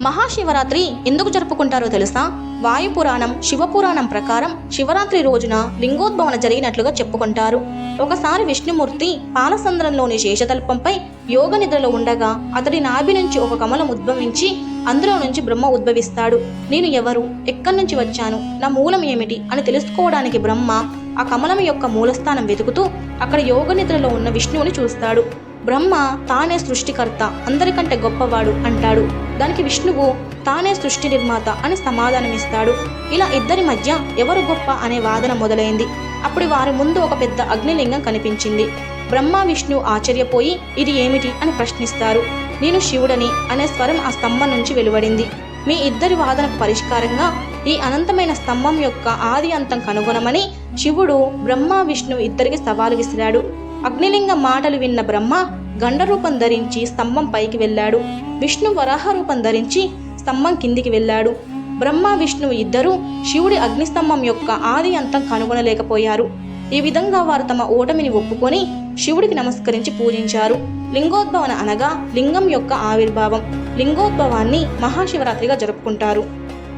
మహాశివరాత్రి ఎందుకు జరుపుకుంటారో తెలుసా? వాయు పురాణం శివపురాణం ప్రకారం శివరాత్రి రోజున లింగోద్భవన జరిగినట్లుగా చెప్పుకుంటారు. ఒకసారి విష్ణుమూర్తి పాలసంద్రంలోని శేషతల్పంపై యోగ నిద్రలో ఉండగా అతడి నాభి నుంచి ఒక కమలం ఉద్భవించి అందులో నుంచి బ్రహ్మ ఉద్భవిస్తాడు. నేను ఎవరు? ఎక్కడి నుంచి వచ్చాను? నా మూలం ఏమిటి? అని తెలుసుకోవడానికి బ్రహ్మ ఆ కమలం యొక్క మూలస్థానం వెతుకుతూ అక్కడ యోగ నిద్రలో ఉన్న విష్ణువుని చూస్తాడు. బ్రహ్మ తానే సృష్టికర్త అందరికంటే గొప్పవాడు అంటాడు. దానికి విష్ణువు తానే సృష్టి నిర్మాత అని సమాధానమిస్తాడు. ఇలా ఇద్దరి మధ్య ఎవరు గొప్ప అనే వాదన మొదలైంది. అప్పుడు వారి ముందు ఒక పెద్ద అగ్నిలింగం కనిపించింది. బ్రహ్మ విష్ణు ఆశ్చర్యపోయి ఇది ఏమిటి అని ప్రశ్నిస్తారు. నేను శివుడని అనే స్వరం ఆ స్తంభం నుంచి వెలువడింది. మీ ఇద్దరి వాదనకు పరిష్కారంగా ఈ అనంతమైన స్తంభం యొక్క ఆది అంతం కనుగొనమని శివుడు బ్రహ్మ విష్ణు ఇద్దరికి సవాలు విసిరాడు. అగ్నిలింగ మాటలు విన్న బ్రహ్మ గండరూపం ధరించి స్తంభం పైకి వెళ్ళాడు. విష్ణు వరాహ రూపం ధరించి స్తంభం కిందికి వెళ్ళాడు. బ్రహ్మ విష్ణువు ఇద్దరూ శివుడి అగ్నిస్తంభం యొక్క ఆది అంతం కనుగొనలేకపోయారు. ఈ విధంగా వారు తమ ఓటమిని ఒప్పుకొని శివుడికి నమస్కరించి పూజించారు. లింగోద్భవన అనగా లింగం యొక్క ఆవిర్భావం. లింగోద్భవాన్ని మహాశివరాత్రిగా జరుపుకుంటారు.